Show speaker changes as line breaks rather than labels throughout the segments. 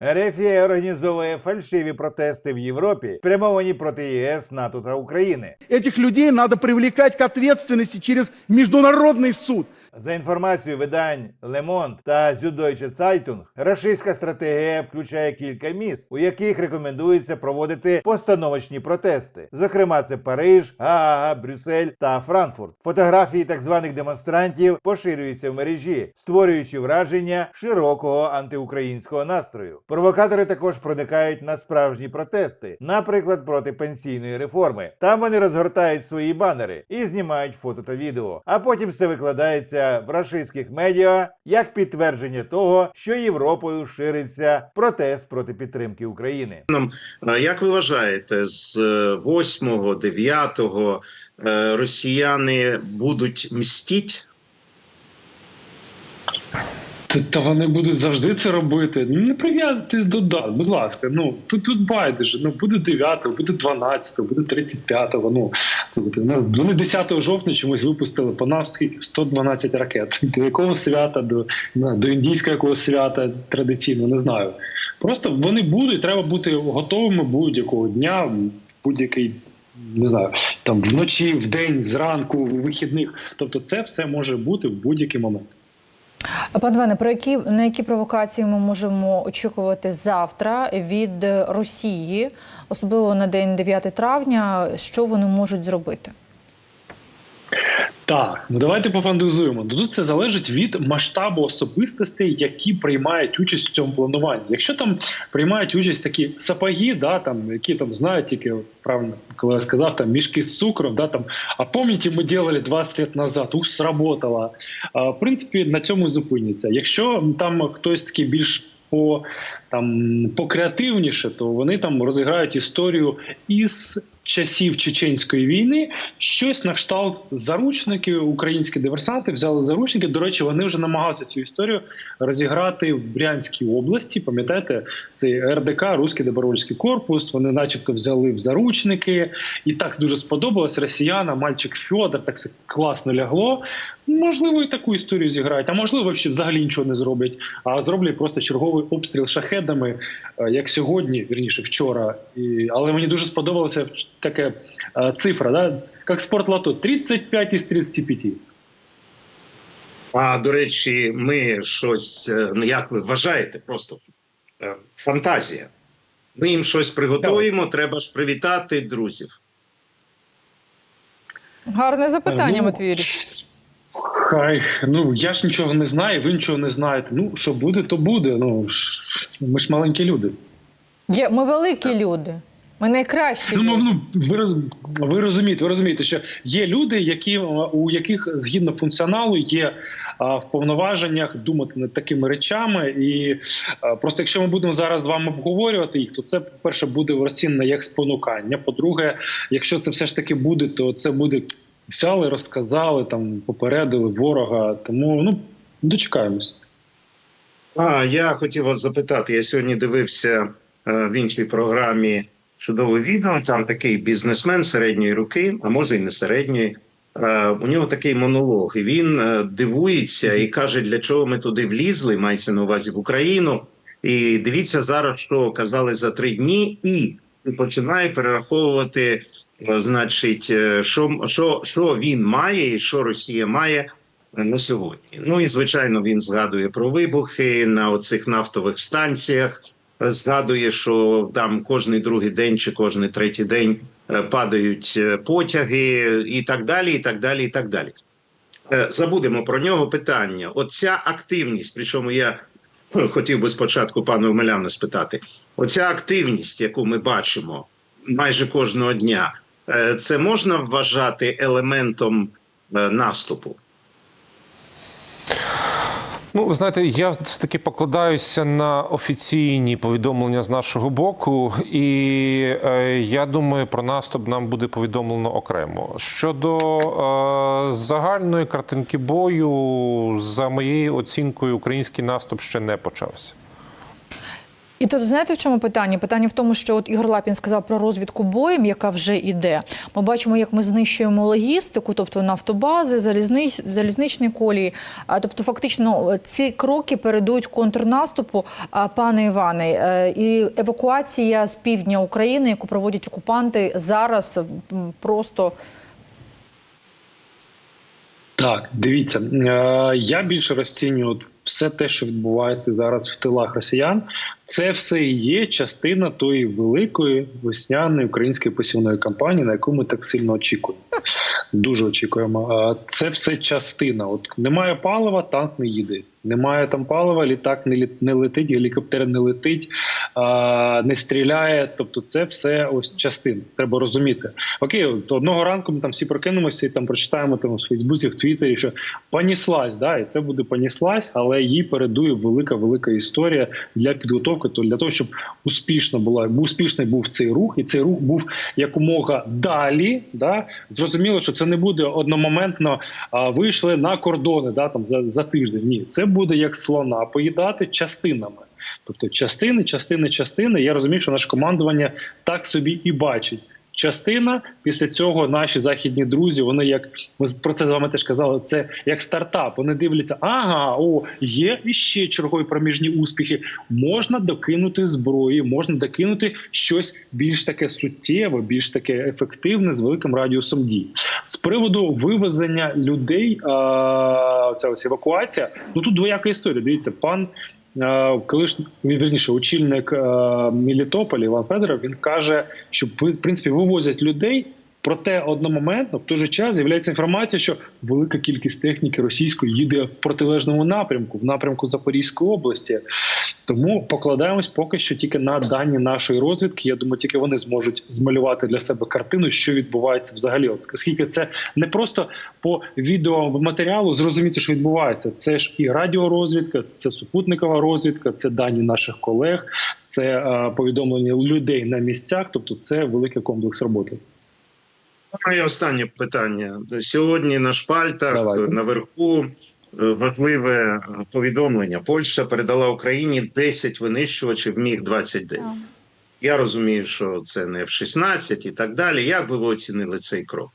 Ерефія організовує фальшиві протести в Європі, спрямовані проти ЄС, НАТО та України.
Этих людей надо привлекать к ответственности через міжнародний суд.
За інформацією видань Le Monde та Süddeutsche Zeitung, рашистська стратегія включає кілька міст, у яких рекомендується проводити постановочні протести. Зокрема, це Париж, Гаага, Брюссель та Франкфурт. Фотографії так званих демонстрантів поширюються в мережі, створюючи враження широкого антиукраїнського настрою. Провокатори також проникають на справжні протести, наприклад, проти пенсійної реформи. Там вони розгортають свої банери і знімають фото та відео. А потім все викладається в рашистських медіа як підтвердження того, що Європою шириться протест проти підтримки України.
А Як ви вважаєте, з 8-9 росіяни будуть мстіть?
Та, вони будуть завжди це робити. Ну, Не прив'язуйтесь до дат, будь ласка. Ну тут тут байдуже. Ну буде 9, буде 12, буде 35. Ну у нас вони 10 жовтня чомусь випустили по нас скільки 112 ракет. До якого свята, до, до індійського якогось свята традиційно не знаю. Просто вони будуть, треба бути готовими будь-якого дня, будь-який. Не знаю, там вночі, вдень, зранку, у вихідних. Тобто, це все може бути в будь-який момент.
Пане Іване, про які на які провокації ми можемо очікувати завтра від Росії, особливо на день 9 травня, що вони можуть зробити?
Так, ну давайте пофантазуємо. Ну, Тут це залежить від масштабу особистостей, які приймають участь в цьому плануванні. Якщо там приймають участь такі сапоги, да, там, які там знають тільки правильно, коли я сказав, там мішки з цукром, да, там, а пам'ятаєте, ми робили 20 років назад, ух, сработало. А, в принципі, на цьому зупиняться. Якщо там хтось такий більш по там покреативніше, то вони там розіграють історію із часів чеченської війни. Щось на кшталт заручники, українські диверсанти взяли заручники. До речі, вони вже намагалися цю історію розіграти в Брянській області. Пам'ятаєте, цей РДК, Руський добровольський корпус. Вони, начебто, взяли в заручники, і так дуже сподобалось росіянам. Мальчик Фьодор так все класно лягло. Можливо, і таку історію зіграють, а можливо, взагалі нічого не зроблять, а зроблять просто черговий обстріл шахедами, е, як сьогодні, вірніше, вчора. І, але мені дуже сподобалася така е, цифра, да? як спортлото 35 із 35.
А до речі, ми щось, е, ну як ви вважаєте, просто е, фантазія. Ми їм щось приготуємо, треба ж привітати друзів.
Гарне запитання,
Ну,
Матвій Юрійович.
Хай ну я ж нічого не знаю, ви нічого не знаєте. Ну що буде, то буде. Ну ми ж маленькі люди.
Є, ми великі люди. Ми найкращі.
Ну, ну ви роз ви розумієте, ви розумієте, що є люди, які у яких згідно функціоналу є а, в повноваженнях думати над такими речами, і а, просто якщо ми будемо зараз з вами обговорювати їх, то це по перше буде розцінено як спонукання. По-друге, якщо це все ж таки буде, то це буде взяли, розказали там, попередили ворога. Тому ну дочекаємось.
А я хотів вас запитати. Я сьогодні дивився е, в іншій програмі чудове відео. Там такий бізнесмен середньої руки, а може і не середньої. Е, У нього такий монолог, і він е, дивується і каже, для чого ми туди влізли, мається на увазі в Україну. І дивіться зараз, що казали за три дні, і починає перераховувати, е, значить, що, що, що він має і що Росія має на сьогодні. Ну і звичайно, він згадує про вибухи на оцих нафтових станціях. Згадує, що там кожний другий день чи кожний третій день е, падають е, потяги, і так далі. І так далі, і так далі. Е, Забудемо про нього питання. Оця активність, причому я хотів би спочатку пану Омеляна спитати: оця активність, яку ми бачимо майже кожного дня, це можна вважати елементом наступу?
Ну, ви знаєте, я все таки покладаюся на офіційні повідомлення з нашого боку, і е, я думаю, про наступ нам буде повідомлено окремо. Щодо е, загальної картинки бою, за моєю оцінкою, український наступ ще не почався.
І тут знаєте, в чому питання? Питання в тому, що от Ігор Лапін сказав про розвідку боєм, яка вже йде. Ми бачимо, як ми знищуємо логістику, тобто нафтобази, залізни... залізничні колії. А тобто, фактично, ці кроки передують контрнаступу. Пане Іване, е, і евакуація з півдня України, яку проводять окупанти зараз, просто
Так, дивіться, е, я більше розцінюю все те, що відбувається зараз в тилах росіян. Це все і є частина тої великої весняної української посівної кампанії, на яку ми так сильно очікуємо. Дуже очікуємо. Це все частина. От немає палива, танк не їде. Немає там палива, літак не не летить, гелікоптер не летить, е, не стріляє. Тобто, це все ось частина. Треба розуміти. Окей, от одного ранку ми там всі прокинемося і там прочитаємо там в Фейсбуці, в Твіттері, що поніслась, да, і це буде поніслась, але їй передує велика велика історія для підготовки, то для того, щоб успішно була успішний був цей рух, і цей рух був якомога далі. Да, зрозуміло, що це не буде одномоментно а, вийшли на кордони, да там за, за тиждень. Ні, це буде як слона поїдати частинами. Тобто частини, частини, частини. Я розумію, що наше командування так собі і бачить. Частина після цього наші західні друзі, вони як ми про це з вами теж казали. Це як стартап. Вони дивляться, ага, о, є іще чергові проміжні успіхи. Можна докинути зброї, можна докинути щось більш таке суттєве, більш таке ефективне з великим радіусом дій. З приводу вивезення людей, а, ця ось евакуація. Ну тут двояка історія. Дивіться, пан колишній вірніше, очільник е, Мелітополя Іван Федоров, він каже, що в принципі вивозять людей. Проте одномоментно в той же час з'являється інформація, що велика кількість техніки російської їде в протилежному напрямку, в напрямку Запорізької області. Тому покладаємось поки що тільки на дані нашої розвідки. Я думаю, тільки вони зможуть змалювати для себе картину, що відбувається взагалі. Оскільки це не просто по відеоматеріалу зрозуміти, що відбувається. Це ж і радіорозвідка, це супутникова розвідка, це дані наших колег, це е, повідомлення людей на місцях. Тобто, це великий комплекс роботи.
Моє останнє питання. Сьогодні на шпальтах
Давайте.
наверху е, важливе повідомлення. Польща передала Україні 10 винищувачів Міг 29 Я розумію, що це не в 16 і так далі. Як би ви оцінили цей крок?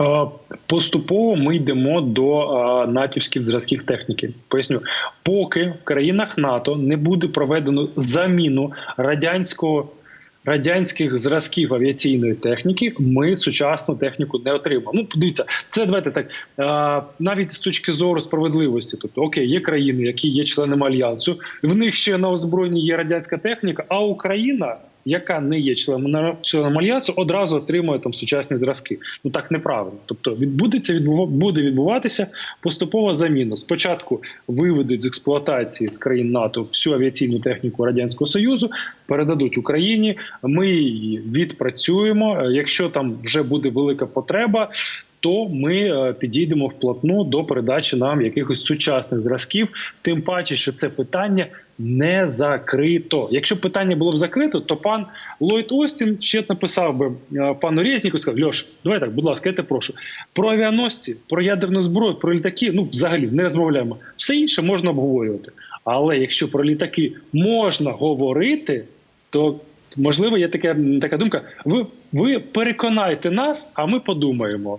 Е, Поступово ми йдемо до е, натівських зразків техніки. Поясню, поки в країнах НАТО не буде проведено заміну радянського. Радянських зразків авіаційної техніки ми сучасну техніку не отримаємо. Ну, подивіться, це давайте так навіть з точки зору справедливості. Тобто, окей, є країни, які є членами альянсу, в них ще на озброєнні є радянська техніка, а Україна, яка не є членом членом альянсу, одразу отримує там сучасні зразки. Ну так неправильно. Тобто, відбудеться відбува- буде відбуватися поступова заміна. Спочатку виведуть з експлуатації з країн НАТО всю авіаційну техніку радянського союзу, передадуть Україні. Ми її відпрацюємо. Е, Якщо там вже буде велика потреба. То ми е, підійдемо вплотну до передачі нам якихось сучасних зразків, тим паче, що це питання не закрито. Якщо питання було б закрито, то пан Ллойд Остін ще написав би е, пану Резніку, сказав: Льош, давай так, будь ласка, я тебе прошу. Про авіаносці, про ядерну зброю, про літаки, ну взагалі не розмовляємо. Все інше можна обговорювати. Але якщо про літаки можна говорити, то можливо є така, така думка. Ви, ви переконайте нас, а ми подумаємо.